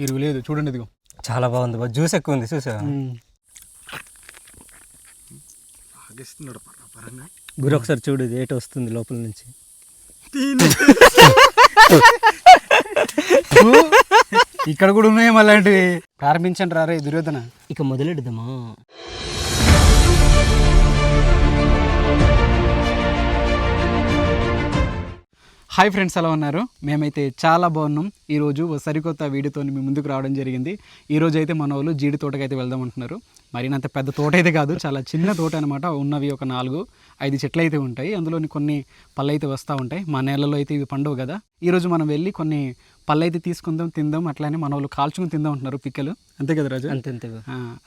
తిరుగులేదు చూడండి ఇదిగో. చాలా బాగుంది బా జ్యూస్ ఎక్కువ ఉంది చూసా గురు ఒకసారి చూడు ఇది ఏట వస్తుంది లోపల నుంచి. ఇక్కడ కూడా ఉన్నాయి అలాంటివి ప్రారంభించండి రారే దుర్యోధన. ఇక మొదలెడదామా? హాయ్ ఫ్రెండ్స్ ఎలా ఉన్నారు? మేమైతే చాలా బాగున్నాం. ఈరోజు ఓ సరికొత్త వీడియోతో మీ ముందుకు రావడం జరిగింది. ఈ రోజు అయితే మన వాళ్ళు జీడి తోటకి అయితే వెళ్దాం అంటున్నారు. మరినంత పెద్ద తోట అయితే కాదు చాలా చిన్న తోట అనమాట ఉన్నవి ఒక నాలుగు ఐదు చెట్లు అయితే ఉంటాయి. అందులోని కొన్ని పళ్ళు అయితే వస్తూ ఉంటాయి. మా నేలలో అయితే ఇవి పండుగ కదా. ఈరోజు మనం వెళ్ళి కొన్ని పళ్ళు అయితే తీసుకుందాం తిందాం అట్లానే మన వాళ్ళు కాల్చుకుని తిందాం అంటున్నారు పిక్కలు. అంతే కదా రాజు? అంతే అంతే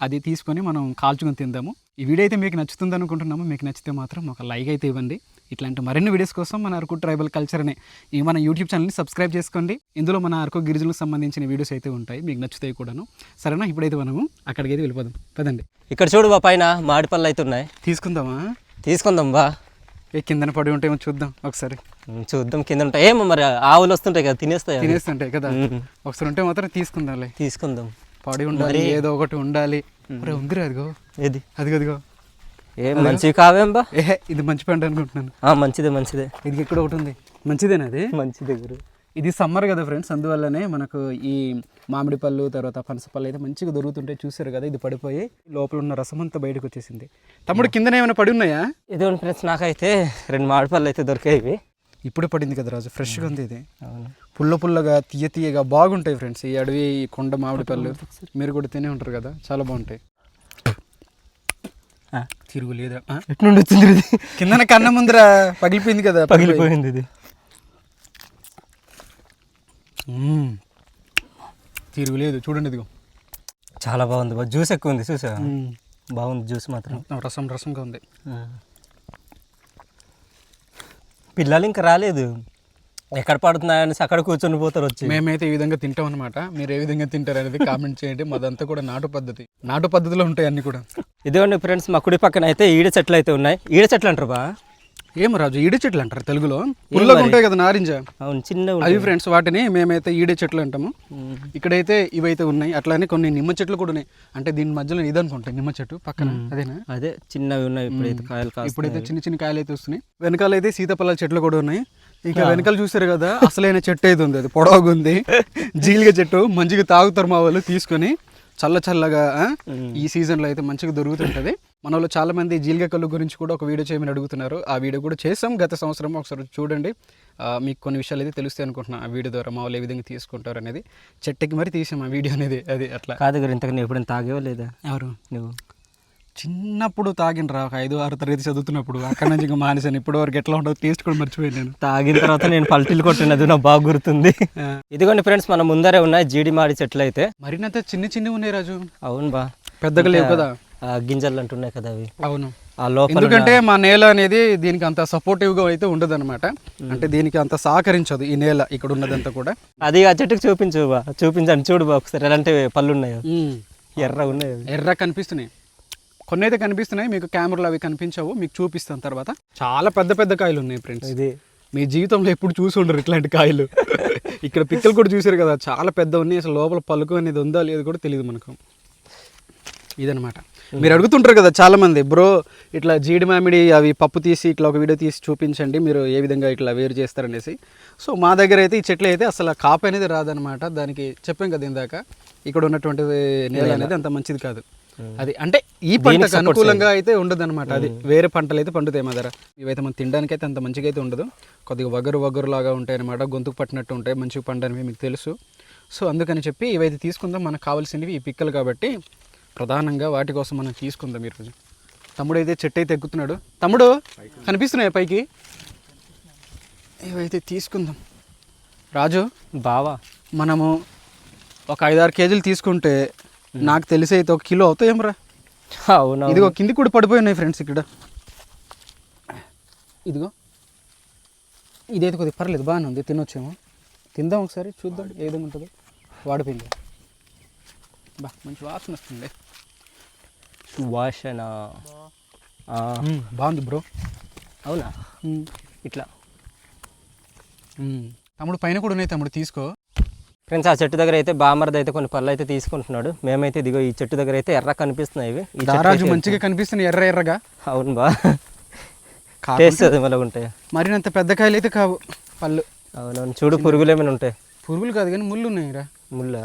అది తీసుకొని మనం కాల్చుకొని తిందాము. ఈ వీడియో అయితే మీకు నచ్చుతుంది అనుకుంటున్నాము. మీకు నచ్చితే మాత్రం ఒక లైక్ అయితే ఇవ్వండి. ఇట్లాంటి మరిన్ని వీడియోస్ కోసం మన అరకు ట్రైబల్ కల్చర్ అనే ఈ మన యూట్యూబ్ ఛానల్ని సబ్స్క్రైబ్ చేసుకోండి. ఇందులో మన అరకు గిరిజనులకు సంబంధించిన వీడియోస్ అయితే ఉంటాయి. మీకు నచ్చుతాయి కూడాను. సరేనా? ఇప్పుడైతే మనము అక్కడికి అయితే వెళ్ళిపోదాం. పదండి. ఇక్కడ చూడు బా పైన మామిడి పళ్ళు అయితే ఉన్నాయి. తీసుకుందామా? తీసుకుందాం బా. ఏ కిందన పడి ఉంటాయేమో చూద్దాం. ఒకసారి. చూద్దాం కింద ఉంటాయి. ఏమో మరి ఆవులు వస్తుంటాయి కదా తినేస్తాయి. తినేస్తుంటాయి కదా. ఒకసారి ఉంటే మాత్రం తీసుకుందాంలే. తీసుకుందాం. పడి ఉండాలి ఏదో ఒకటి ఉండాలి. ఉందిరా అదిగో. ఏది? అదిగో అదిగో. ఏం మంచివి కావేం బా ఏహే ఇది మంచి పంట అనుకుంటున్నాను. ఆ, మంచిదే మంచిదే. ఇది ఇక్కడ ఒకటి ఉంది. మంచిదేనా అది మంచిదే గురు. ఇది సమ్మర్ కదా ఫ్రెండ్స్ అందువల్లనే మనకు ఈ మామిడి పళ్ళు తర్వాత పనస పళ్ళు అయితే మంచిగా దొరుకుతుంటాయి చూసారు కదా ఇది పడిపోయి లోపల ఉన్న రసం అంతా బయటకు వచ్చేసింది. తమ్ముడు కిందనే ఏమైనా పడి ఉన్నాయా? ఇది ఫ్రెండ్స్ నాకైతే రెండు మామిడి పళ్ళు అయితే దొరికాయి ఇవి. ఇప్పుడే పడింది కదా రాజు ఫ్రెష్గా ఉంది ఇది. పుల్ల పుల్లగా తీయ తీయగా బాగుంటాయి ఫ్రెండ్స్ ఈ అడవి ఈ కొండ మామిడి పళ్ళు. మీరు కూడా తినే ఉంటారు కదా చాలా బాగుంటాయి. తిరుగులేదా ఆ? ఎటు నుండి వచ్చింది ఇది? కిందన కన్న ముందర పగిలిపోయింది కదా పగిలిపోయింది ఇది. తిరుగులేదు చూడండి ఇదిగో. చాలా బాగుంది జ్యూస్ ఎక్కువ ఉంది చూసా. బాగుంది జ్యూస్ మాత్రం. రసం రసంగా ఉంది. పిల్లలు ఇంకా రాలేదు. ఎక్కడ పడుతున్నాయని అక్కడ కూర్చొని పోతారు వచ్చి. మేమైతే ఈ విధంగా తింటాం అనమాట మీరు ఏ విధంగా తింటారు అనేది కామెంట్ చేయండి. మాదంతా కూడా నాటు పద్ధతి. నాటు పద్ధతిలో ఉంటాయి అన్ని కూడా. ఇదిగోండి ఫ్రెండ్స్ మా కుడి పక్కన అయితే ఈడ చెట్లు అయితే ఉన్నాయి. ఈడ చెట్లు అంటారు బా. ఏం రాజు ఈడే చెట్లు అంటారు తెలుగులో. పుల్లగా ఉంటాయి కదా నారింజ. అవును చిన్న అవి ఫ్రెండ్స్ వాటిని మేమైతే ఈడే చెట్లు అంటాము. ఇక్కడైతే ఇవైతే ఉన్నాయి. అట్లానే కొన్ని నిమ్మ చెట్లు కూడా ఉన్నాయి. అంటే దీని మధ్యలో ఇది అనుకుంటాయి నిమ్మ చెట్టు పక్కన. అదేనా? అదే చిన్నవి ఉన్నాయి ఇప్పుడైతే కాయలు ఇప్పుడైతే చిన్న చిన్న కాయలు అయితే వస్తున్నాయి. వెనకాల అయితే సీతాఫలాల చెట్లు కూడా ఉన్నాయి. ఇక వెనకాల చూసారు కదా అసలైన చెట్టు అయితే ఉంది. అది పొడవుగా ఉంది. జీలిగ చెట్టు మంచిగా తాగుతారు మా వాళ్ళు తీసుకొని. చల్ల చల్లగా? ఈ సీజన్లో అయితే మంచిగా దొరుకుతుంటుంది. మన వాళ్ళు చాలా మంది జీలిగ కళ్ళు గురించి కూడా ఒక వీడియో చేయమని అడుగుతున్నారు. ఆ వీడియో కూడా చేసాం. గత సంవత్సరం ఒకసారి చూడండి. మీకు కొన్ని విషయాలు అయితే తెలుస్తాయి అనుకుంటున్నాను ఆ వీడియో ద్వారా మా వాళ్ళు ఏ విధంగా తీసుకుంటారు అనేది. చెట్టుకి మరి తీసాం ఆ వీడియో అనేది. అది అట్లా. కాదు గురు ఇంతకు నువ్వు ఎప్పుడైనా తాగేవా లేదా? ఎవరు? నువ్వు. చిన్నప్పుడు తాగినరా ఒక ఐదు ఆరు తరగతి చదువుతున్నప్పుడు. అక్కడ నుంచి ఇంకా మానేశాను. ఇప్పటి వరకు ఎట్లా ఉండదు టేస్ట్ కూడా మర్చిపోయాను నేను. తాగిన తర్వాత నేను పల్టీలు కొట్టినది నాకు బాగా గుర్తుంది. ఇదిగోండి ఫ్రెండ్స్ మన ముందరే ఉన్నాయి జీడి మాడి చెట్లు అయితే. మరినంత చిన్న చిన్నవి ఉన్నాయి రాజు. అవును బా. పెద్దగా లేవు కదా. గింజలు అంటున్నాయి కదా అవి. అవును. ఆ లోపల ఎందుకంటే మా నేల అనేది దీనికి అంత సపోర్టివ్గా అయితే ఉండదు అనమాట అంటే దీనికి అంత సహకరించదు ఈ నేల ఇక్కడ ఉన్నదంతా కూడా. అది ఆ చెట్టుకు చూపించు బా. చూపించండి చూడు బా ఒకసారి. ఎలాంటి పళ్ళు ఉన్నాయో. ఎర్ర ఉన్నాయి. ఎర్ర కనిపిస్తున్నాయి. కొన్ని అయితే కనిపిస్తున్నాయి మీకు కెమెరాలు అవి కనిపించవు మీకు చూపిస్తాను తర్వాత. చాలా పెద్ద పెద్ద కాయలు ఉన్నాయి ఫ్రెండ్స్ ఇది. మీ జీవితంలో ఎప్పుడు చూసి ఉండరు ఇట్లాంటి కాయలు. ఇక్కడ పిక్కలు కూడా చూసారు కదా చాలా పెద్ద ఉన్నాయి అసలు లోపల పలుకు అనేది ఉందా లేదు కూడా తెలియదు మనకు. ఇదనమాట మీరు అడుగుతుంటారు కదా చాలా మంది బ్రో ఇట్లా జీడి మామిడి అవి పప్పు తీసి ఇట్లా ఒక వీడియో తీసి చూపించండి మీరు ఏ విధంగా ఇట్లా వేరు చేస్తారనేసి. సో మా దగ్గర అయితే ఈ చెట్లు అయితే అసలు కాపు అనేది రాదనమాట దానికి చెప్పాం కదా ఇందాక ఇక్కడ ఉన్నటువంటి నేల. అనేది అంత మంచిది కాదు. అది అంటే ఈ పంటకు అనుకూలంగా అయితే ఉండదు అనమాట అది వేరే పంటలు అయితే పండుతాయి మా దగ్గర. ఇవైతే మనం తినడానికి అయితే అంత మంచిగా అయితే ఉండదు. కొద్దిగా వగరు వగరు లాగా ఉంటాయి అనమాట గొంతుకు పట్టినట్టు ఉంటాయి. మంచిగా పండనివి మీకు తెలుసు. సో అందుకని చెప్పి ఇవైతే తీసుకుందాం. మనకు కావాల్సినవి ఈ పిక్కలు కాబట్టి ప్రధానంగా వాటి కోసం మనం తీసుకుందాం ఈరోజు. తమ్ముడు అయితే చెట్టు అయితే ఎక్కుతున్నాడు. తమ్ముడు కనిపిస్తున్నాయి పైకి? ఇవైతే తీసుకుందాం. రాజు బావా. మనము ఒక ఐదారు కేజీలు తీసుకుంటే నాకు తెలిసి అయితే ఒక కిలో అవుతాయేమరా అవును ఇదిగో కింది కూడా పడిపోయి ఉన్నాయి ఫ్రెండ్స్ ఇక్కడ. ఇదిగో. ఇదైతే కొద్దిగా పర్లేదు బాగానే ఉంది తినొచ్చేమో. తిందాం ఒకసారి చూద్దాం ఏ విధంగా ఉంటుందో. వాడిపోయింది. బా మంచి వాసన వస్తుంది. వాసన బాగుంది బ్రో. అవునా? ఇట్లా. తమ్ముడు పైన కూడా ఉన్నాయి తమ్ముడు తీసుకో. ఫ్రెండ్స్ ఆ చెట్టు దగ్గర అయితే బామర్ది అయితే కొన్ని పళ్ళు అయితే తీసుకుంటున్నాడు. మేమైతే ఇదిగో ఈ చెట్టు దగ్గర అయితే ఎర్ర కనిపిస్తున్నాయి ఇవి. అయితే మంచిగా కనిపిస్తున్నాయి ఎర్ర ఎర్రగా. అవును బా. కాకుంటే టేస్ట్ అది మళ్ళీ ఉంటాయి? మరినంత పెద్ద కాయలు అయితే కావు పళ్ళు. అవునవును. చూడు పురుగులు ఏమైనా ఉంటాయి? పురుగులు కాదు కానీ ముళ్ళు ఉన్నాయి రా ముళ్ళ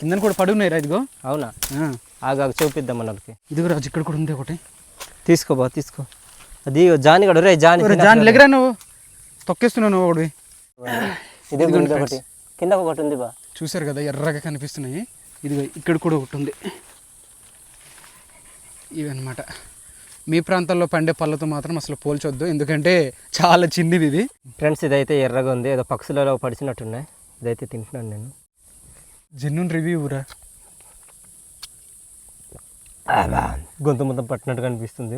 కిందన కూడా పడి ఉన్నాయి రా ఇదిగో. అవునా. ఆగా చూపిద్దాం మనకి ఇదిగో రాజు ఇక్కడ కూడా ఉంది ఒకటి. తీసుకో బా తీసుకో. అది జాని గడు రే జాని జాన్ లెగరా నువ్వు? తొక్కేస్తున్నావు నువ్వు ఒకటి. ఇది ఒకటి. కింద ఒకటి ఉంది బా. చూసారు కదా ఎర్రగా కనిపిస్తున్నాయి. ఇదిగో ఇక్కడ కూడా ఒకటి ఉంది. ఇవన్నమాట మీ ప్రాంతాల్లో పండే పళ్ళతో మాత్రం అసలు పోల్చొద్దు. ఎందుకంటే చాలా చిన్నది ఇది ఫ్రెండ్స్ ఇదైతే ఎర్రగా ఉంది. ఏదో పక్షులలో పడిచినట్టున్నాయి. ఇదైతే తింటున్నాను నేను. జెన్యున్ రివ్యూ రా. గొంతు మొత్తం పట్టినట్టు కనిపిస్తుంది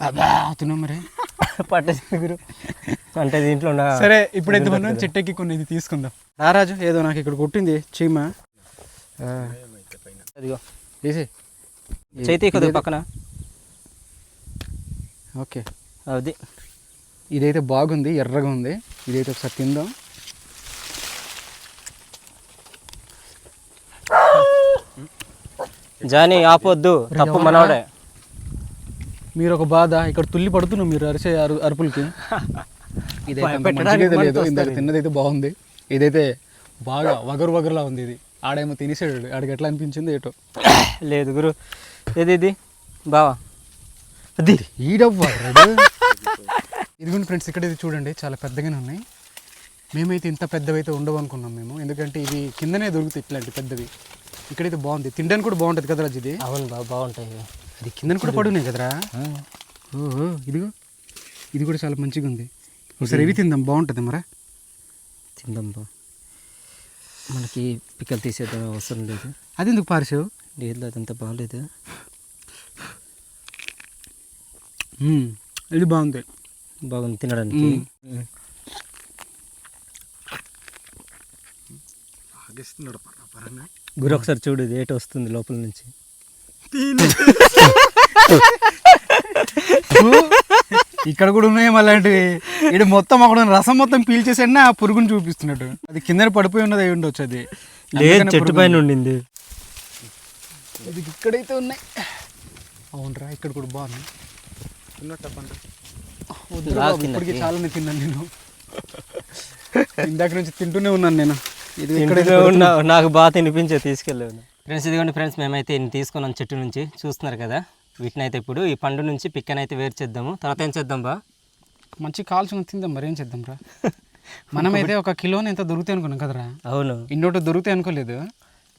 అబ్బా తిన్నాం మరి. గురు అంటే దీంట్లో సరే ఇప్పుడైతే మనం చెట్టెక్కి కొన్ని ఇది తీసుకుందాం. రారాజు ఏదో నాకు ఇక్కడ కొట్టింది. చీమ. అదిగో. వేసి చైతీ కొద్దిగా పక్కన. ఓకే. అది. ఇదైతే బాగుంది ఎర్రగా ఉంది. ఇదైతే ఒకసారి తిందాం. జాని ఆపొద్దు. తప్పు మనవాడే. మీరు ఒక బాధ ఇక్కడ తుల్లి పడుతున్నాం మీరు అరిసే అరు అరుపులకి. ఇదైతే ఇందాక. తిన్నదైతే బాగుంది. ఇదైతే బాగా వగరు వగరులా ఉంది ఇది. ఆడేమో తినేసాడు ఆడికి ఎట్లా అనిపించింది ఏటో. లేదు గురు. ఏది ఇది? బావా. అది. ఈడవ్వాడు ఇదిగోండి ఫ్రెండ్స్ ఇక్కడ ఇది చూడండి. చాలా పెద్దగానే ఉన్నాయి. మేమైతే ఇంత పెద్దవైతే ఉండవు అనుకున్నాం మేము. ఎందుకంటే ఇవి కిందనే దొరుకుతాయి ఇట్లాంటి పెద్దవి. ఇక్కడైతే బాగుంది. తినడానికి కూడా బాగుంటుంది కదా రాజు ఇది? అవును బాగుంటాయి. అది కిందన కూడా పడున్నాయి కదరా? ఓహో ఇదిగో. ఇది కూడా చాలా మంచిగా ఉంది. ఒకసారి ఇవి తిందాం బాగుంటుంది మరా? తిందాం బా. మనకి పిక్కలు తీసేద్దాం అవసరం లేదు. అది ఎందుకు పార్సావు లేదు అదంతా బాగాలేదు. ఇది బాగుంది. బాగుంది తినడానికి. మ్మ్. గురు ఒకసారి చూడు ఇది ఏట వస్తుంది లోపల నుంచి. ఇక్కడ కూడా ఉన్నాయి అలాంటివి ఇది మొత్తం అక్కడ రసం మొత్తం పీల్చేసండి ఆ పురుగుని చూపిస్తున్నట్టు. అది కింద పడిపోయి ఉన్నది అయి ఉండొచ్చు అది. లేదు చెట్టు పైన. ఉండింది. ఇది ఇక్కడైతే ఉన్నాయి. అవునరా ఇక్కడ కూడా బాగుంది. ఇప్పటికి చాలా తిన్నాను నేను. ఇందాక నుంచి తింటూనే ఉన్నాను నేను. ఇది నాకు బాగా తినిపించే తీసుకెళ్ళాను ఫ్రెండ్స్ ఇదిగోండి ఫ్రెండ్స్ మేమైతే ఇన్ని తీసుకున్నాం చెట్టు నుంచి చూస్తున్నారు కదా. వీటిని అయితే ఇప్పుడు ఈ పండు నుంచి పిక్కని అయితే వేరు చేద్దాము. తర్వాత ఏం చేద్దాం బా? మంచి కాల్చుకుని తిందాం మరి ఏం చేద్దాం రా? మనమైతే ఒక కిలోని ఎంత దొరుకుతాయి అనుకున్నాం కదరా? అవును. ఇన్నోటి దొరుకుతాయి అనుకోలేదు.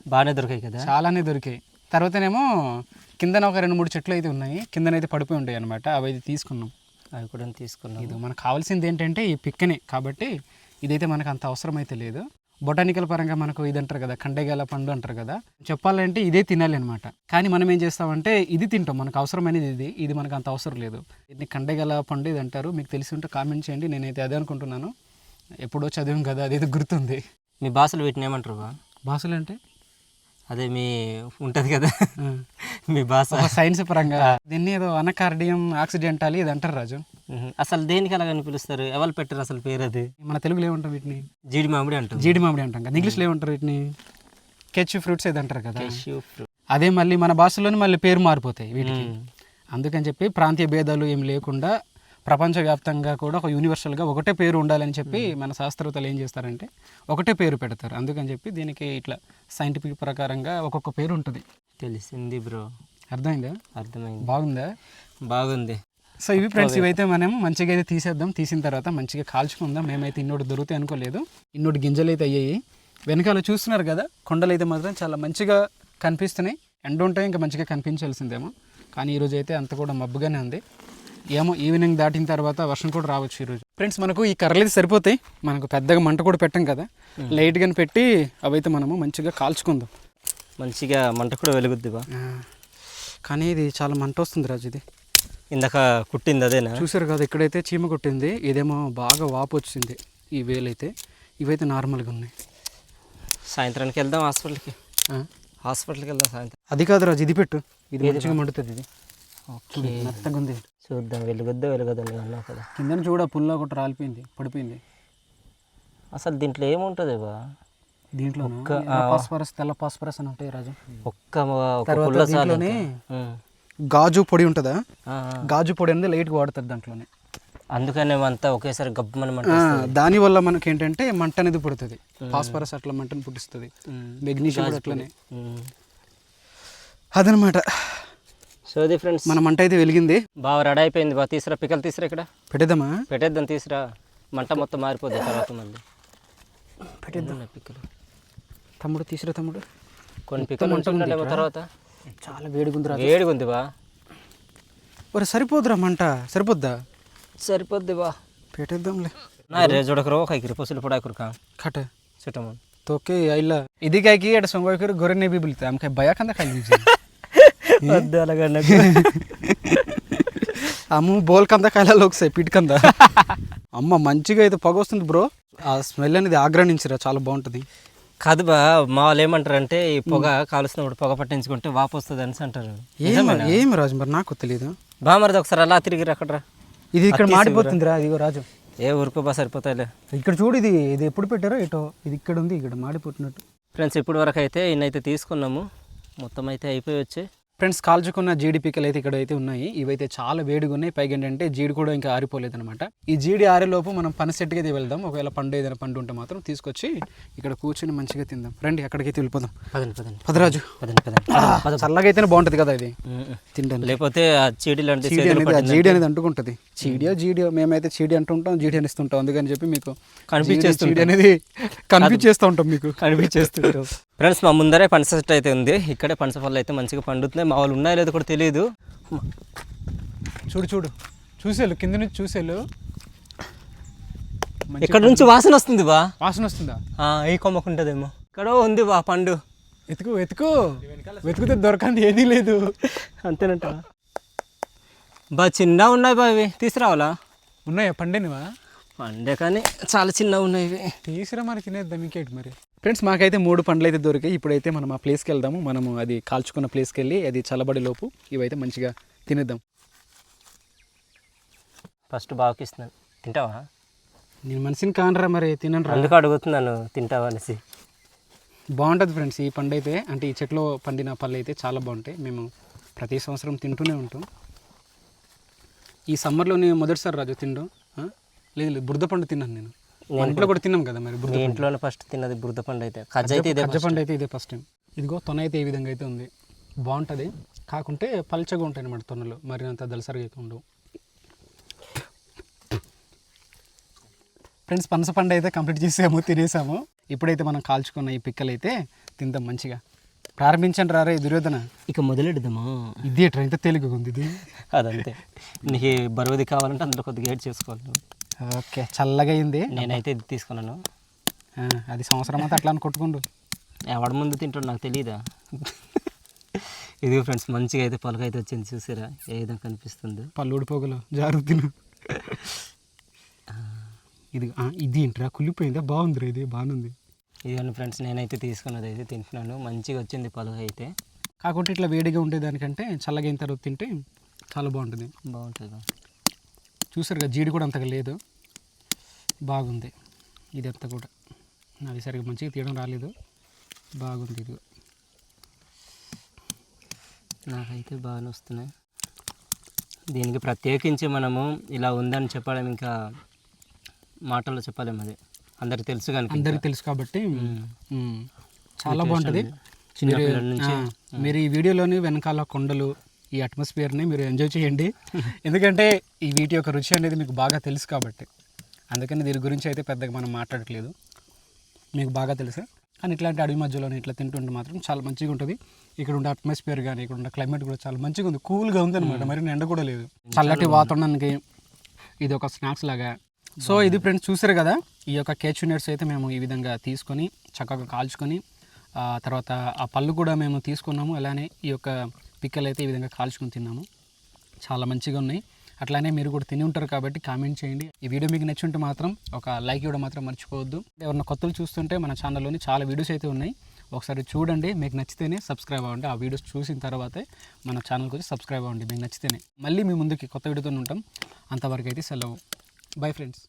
బాగానే దొరికాయి కదా? చాలానే దొరికాయి. తర్వాతనేమో కిందన ఒక రెండు మూడు చెట్లు అయితే ఉన్నాయి. కిందనైతే పడిపోయి ఉంటాయి అనమాట అవి అయితే తీసుకున్నాం. అవి కూడా తీసుకున్నాం. ఇది మనకు కావాల్సింది ఏంటంటే ఈ పిక్కనే. కాబట్టి ఇదైతే మనకు అంత అవసరం అయితే లేదు. బొటానికల్ పరంగా మనకు ఇది అంటారు కదా కండేగల పండు అంటారు కదా. చెప్పాలంటే ఇదే తినాలి అనమాట కానీ మనం ఏం చేస్తామంటే ఇది తింటాం. మనకు అవసరమైనది ఇది ఇది మనకు అంత అవసరం లేదు. ఇది కండేగల పండు ఇది అంటారు. మీకు తెలిసి ఉంటే కామెంట్ చేయండి. నేనైతే అదే అనుకుంటున్నాను. ఎప్పుడో చదివాం కదా అదేదో గుర్తుంది. మీ భాషలు వీటిని ఏమంటారు బా? భాషలు అంటే అదే మీ ఉంటుంది కదా. మీ భాష. సైన్స్ పరంగా దీన్ని ఏదో అనకార్డియం ఆక్సిడెంటాలి ఇది అంటారు రాజు. అసలు దేనికి అలాగని పిలుస్తారు? ఎవరు పెట్టారు అసలు పేరు అది మన తెలుగులో ఏమంటారు వీటిని? జీడి మామిడి అంటారు. జీడి మామిడి అంటాం కదా. ఇంగ్లీష్లో ఏమంటారు వీటిని? కెచ్ ఫ్రూట్స్ ఏది అంటారు కదా. అదే మళ్ళీ మన భాషలోనే మళ్ళీ పేరు మారిపోతాయి వీటికి. అందుకని చెప్పి ప్రాంతీయ భేదాలు ఏం లేకుండా ప్రపంచవ్యాప్తంగా కూడా ఒక యూనివర్సల్గా ఒకటే పేరు ఉండాలని చెప్పి మన శాస్త్రవేత్తలు ఏం చేస్తారంటే ఒకటే పేరు పెడతారు. అందుకని చెప్పి దీనికి ఇట్లా సైంటిఫిక్ ప్రకారంగా ఒక్కొక్క పేరు ఉంటుంది. తెలిసింది బ్రో. అర్థమైందా? అర్థమైంది. బాగుందా? బాగుంది. సో ఇవి ఫ్రెండ్స్ ఇవైతే మనం మంచిగా అయితే తీసేద్దాం. తీసిన తర్వాత మంచిగా కాల్చుకుందాం. మేమైతే ఇన్నోటి దొరుకుతాయి అనుకోలేదు. ఇన్నోటి గింజలు అయితే అయ్యాయి. వెనకాల చూస్తున్నారు కదా కొండలు అయితే మాత్రం చాలా మంచిగా కనిపిస్తున్నాయి. ఎండ ఉంటే ఇంకా మంచిగా కనిపించాల్సిందేమో. కానీ ఈరోజు అయితే అంత కూడా మబ్బుగానే ఉంది. ఏమో ఈవినింగ్ దాటిన తర్వాత వర్షం కూడా రావచ్చు ఈరోజు ఫ్రెండ్స్ మనకు ఈ కర్రలు అయితే సరిపోతాయి. మనకు పెద్దగా మంట కూడా పెట్టం కదా. లైట్గానే పెట్టి అవైతే మనము మంచిగా కాల్చుకుందాం. మంచిగా మంట కూడా వెలుగుద్ది బా. కానీ ఇది చాలా మంట వస్తుంది రాజు ఇది. ఇందాక కుట్టింది అదేనా? చూసారు కదా ఇక్కడైతే చీమ కొట్టింది. ఇదేమో బాగా వాపు వచ్చింది ఈ వేలైతే. ఇవైతే నార్మల్గా ఉన్నాయి. సాయంత్రానికి వెళ్దాం హాస్పిటల్కి. హాస్పిటల్కి వెళ్దాం సాయంత్రం. అది కాదు రాజు ఇది పెట్టు. ఇది మంచిగా మండుతుంది ఇది. ఓకే. మెత్తగా ఉంది. చూద్దాం వెలుగుద్దా వెలుగదా నువ్వు అన్నావు కదా కింద చూడ పుల్ల ఒకటి రాలిపోయింది పడిపోయింది. అసలు దీంట్లో ఏముంటుంది బా? దీంట్లో పాస్పరస్ తెల్ల పాస్పరస్ అని ఉంటాయి రాజు. ఒక్క. గాజు పొడి ఉంటుందా. గాజు పొడి అనేది లైట్గా వాడతారు దాంట్లోనే. అందుకనే అంతా ఒకేసారి గబ్బమని మంట ఆ, దానివల్ల మనకి ఏంటంటే మంట అనేది పుడుతుంది. ఫాస్ఫరస్ అట్లా మంటను పుట్టిస్తుంది. మెగ్నీషియం అట్లనే. అదనమాట. సో అది ఫ్రెండ్స్ మన మంట అయితే వెలిగింది. బాగా రెడీ అయిపోయింది. బా తీసురా పికలు తీసురా ఇక్కడ. పెట్టేద్దామా? పెట్టేద్దాం తీసురా. మంట మొత్తం మారిపోద్ది తర్వాత మంది పెట్టేద్దాం. పిక్కలు. తమ్ముడు తీసురా తమ్ముడు. కొన్ని పిక్కలు ఉంటుండేమో తర్వాత. చాలా వేడిగుందిరా వేడిగుంది బా. మరి సరిపోదురా మంట? సరిపోద్దా? సరిపోద్ది బా. పెట్టేద్దాంలే. నా రే జోడకరో ఒక గిరిపోసులు పసులు కట సిటమన్ तो के తోకే ఇలా ఇది కాకి एड संगोय గొర్రె నేబీ ने ఆమెకి बिलता हम వద్దు అలాగా అమ్మ బోల్ కంద కాయలలో ఒకసారి పీట్ కంద అమ్మ మంచిగా అయితే పొగ వస్తుంది బ్రో ఆ స్మెల్ అనేది ఆగ్రహించరా చాలా బాగుంటుంది కాదు బా మా వాళ్ళు ఏమంటారు అంటే ఈ పొగ కాలుస్తున్నప్పుడు పొగ పట్టించుకుంటే వాపు వస్తుంది అనేసి అంటారు ఏమి రాజు మరి నాకు తెలియదు బా మరిది ఒకసారి అలా తిరిగి అక్కడ. ఇది ఇక్కడ మాడిపోతుందిరా ఇదిగో రాజు ఏ ఊరుకో బా సరిపోతాయిలే ఇక్కడ చూడు ఇది ఇది ఎప్పుడు పెట్టారో ఏటో ఇది ఇక్కడ ఉంది ఇక్కడ మాడిపోతున్నట్టు ఫ్రెండ్స్ ఇప్పటి వరకు అయితే ఇన్నైతే తీసుకున్నాము మొత్తం అయితే అయిపోయి వచ్చి ఫ్రెండ్స్ కాల్చుకున్న జీడి పీకలు అయితే ఇక్కడ అయితే ఉన్నాయి. ఇవైతే చాలా వేడిగా ఉన్నాయి. పైగా ఏంటంటే జీడి కూడా ఇంకా ఆరిపోలేదు అనమాట ఈ జీడి ఆరేలోపు మనం పని సెట్కి అయితే వెళ్దాం. ఒకవేళ పండు ఏదైనా పండు ఉంటే మాత్రం తీసుకొచ్చి ఇక్కడ కూర్చొని మంచిగా తిందాం. రండి అక్కడికైతే వెళ్ళిపోదాం. పదండి పదండి. పదరాజు. పదండి పదండి. పద. చల్లగా అయితేనే బాగుంటుంది కదా ఇది. తినడానికి. లేకపోతే ఆ చీడి లాంటి జీడి అనేది అంటుకుంటుంది. చీడియో జీడియో మేమైతే చీడి అంటుంటాం జీడి అనిస్తుంటాం అందుకని చెప్పి మీకు కనిపించేస్తుంటాం. చీడి అనేది కనిపించేస్తూ ఉంటాం మీకు. కనిపించేస్తుంటారు ఫ్రెండ్స్ మా ముందరే పనస చెట్టు అయితే ఉంది. ఇక్కడే పనస పళ్ళు అయితే మంచిగా పండుతున్నాయి. మా వాళ్ళు ఉన్నాయో లేదో కూడా తెలియదు చూడు చూడు. చూసేళ్ళు కింద నుంచి చూసేళ్ళు ఇక్కడ నుంచి వాసన వస్తుంది బా. వాసన వస్తుందా? ఈ కొమ్మకు ఉంటుందేమో. ఇక్కడ ఉంది బా పండు. వెతుకు వెతుకు. వెతుకుతే దొరకంది ఏదీ లేదు. అంతేనంట. బా చిన్న ఉన్నాయి బా ఇవి. తీసుకురావాలా? ఉన్నాయా? పండేనివా? పండే కానీ చాలా చిన్న ఉన్నాయి ఇవి. తీసురా మరి తినేద్దాం ఇంకేంటి మరి. ఫ్రెండ్స్ మాకైతే మూడు పండ్లు అయితే దొరికాయి. ఇప్పుడైతే మనం ఆ ప్లేస్కి వెళ్దాము మనము అది కాల్చుకున్న ప్లేస్కి వెళ్ళి అది చల్లబడి లోపు ఇవైతే మంచిగా తినేద్దాం. ఫస్ట్ బాగా ఇస్తున్నాను తింటావా? నేను మనిషిని కానరా మరి తినరా అందుకు అడుగుతున్నాను తింటావా అనేసి. బాగుంటుంది ఫ్రెండ్స్ ఈ పండు అయితే అంటే ఈ చెట్లో పండిన పళ్ళు అయితే చాలా బాగుంటాయి. మేము ప్రతి సంవత్సరం తింటూనే ఉంటాం. ఈ సమ్మర్లోనే మొదటిసారి రాజు తినడం ఆ? లేదు లేదు బురద పండు తిన్నాను నేను. ఇంట్లో కూడా తిన్నాం కదా మరి బురద మీ ఇంట్లోనే ఫస్ట్ తిన్నది బురద పండు అయితే. ఖజ్జ అయితే ఇదే కజ్జ పండు అయితే ఇదే ఫస్ట్ టైం ఇదిగో తొన అయితే ఈ విధంగా అయితే ఉంది. బాగుంటుంది. కాకుంటే పల్చగా ఉంటాయి అన్నమాట తొనలు. మరి అంత దలసరిగా అయితే ఉండవు. ఫ్రెండ్స్ పనస పండు అయితే కంప్లీట్ చేసాము తినేసాము. ఇప్పుడైతే మనం కాల్చుకున్న ఈ పిక్కలు అయితే తిందాం మంచిగా. ప్రారంభించండి రారే దుర్యోధన. ఇక మొదలెడదామా? ఇది ఎట్రా ఇంత తేలికగా ఉంది ఇది. అదంతే. నీకు బరువుది కావాలంటే అందులో కొద్దిగా ఏడ్ చేసుకోవాలి. ఓకే చల్లగా అయింది. నేనైతే ఇది తీసుకున్నాను. అది సంవత్సరం అంతా అట్లా అని కొట్టుకుండు. ఎవడ ముందు తింటాడు నాకు తెలియదా ఇది ఫ్రెండ్స్ మంచిగా అయితే పొలకైతే వచ్చింది చూసారా? ఏ విధంగా కనిపిస్తుంది. పళ్ళు ఊడిపోగలు జారు తిను. ఇది ఇది ఏంట్రా? కుళ్ళిపోయిందా? బాగుందిరా ఇది బాగుంది. ఇదిగోండి ఫ్రెండ్స్ నేనైతే తీసుకున్నది అయితే తింటున్నాను. మంచిగా వచ్చింది పొలక అయితే. కాకుంటే ఇట్లా వేడిగా ఉండేదానికంటే చల్లగా అయిన తర్వాత తింటే చాలా బాగుంటుంది. బాగుంటుంది? చూసారు కదా జీడి కూడా అంతగా లేదు. బాగుంది. ఇది అంతా కూడా. అది సరిగ్గా మంచిగా తీయడం రాలేదు. బాగుంది ఇది. నాకైతే బాగానే వస్తున్నాయి. దీనికి ప్రత్యేకించి మనము ఇలా ఉందని చెప్పడం ఇంకా మాటల్లో చెప్పలేము అది. అందరికి తెలుసు కనుక అందరికీ తెలుసు కాబట్టి. చాలా బాగుంటుంది. మీరు ఈ వీడియోలోని వెనకాల కొండలు ఈ అట్మాస్ఫియర్ని మీరు ఎంజాయ్ చేయండి. ఎందుకంటే ఈ వీటి యొక్క రుచి అనేది మీకు బాగా తెలుసు కాబట్టి. అందుకని దీని గురించి అయితే పెద్దగా మనం మాట్లాడట్లేదు. మీకు బాగా తెలుసు? కానీ ఇట్లాంటి అడవి మధ్యలోనే ఇట్లా తింటుంటే మాత్రం చాలా మంచిగా ఉంటుంది. ఇక్కడ ఉండే అట్మాస్ఫియర్ కానీ ఇక్కడ ఉండే క్లైమేట్ కూడా చాలా మంచిగా ఉంది. కూల్గా ఉంది అనమాట మరి ఎండ కూడా లేదు. చల్లటి వాతావరణానికి ఇది ఒక స్నాక్స్ లాగా. సో ఇది ఫ్రెండ్స్ చూసారు కదా? ఈ యొక్క కేచు నట్స్ అయితే మేము ఈ విధంగా తీసుకొని చక్కగా కాల్చుకొని తర్వాత ఆ పళ్ళు కూడా మేము తీసుకున్నాము. అలానే ఈ యొక్క పిక్కలు అయితే ఈ విధంగా కాల్చుకుని తిన్నాము. చాలా మంచిగా ఉన్నాయి. అట్లానే మీరు కూడా తిని ఉంటారు కాబట్టి కామెంట్ చేయండి. ఈ వీడియో మీకు నచ్చుంటే మాత్రం ఒక లైక్ ఇవ్వడం మాత్రం మర్చిపోవద్దు. ఎవరైనా కొత్తలు చూస్తుంటే మన ఛానల్లోని చాలా వీడియోస్ అయితే ఉన్నాయి. ఒకసారి చూడండి. మీకు నచ్చితేనే సబ్స్క్రైబ్ అవ్వండి. ఆ వీడియోస్ చూసిన తర్వాతే మన ఛానల్కి వచ్చి సబ్స్క్రైబ్ అవ్వండి. మీకు నచ్చితేనే. మళ్ళీ మీ ముందుకి కొత్త వీడియోతో ఉంటాం. అంతవరకు అయితే సెలవు. Bye friends.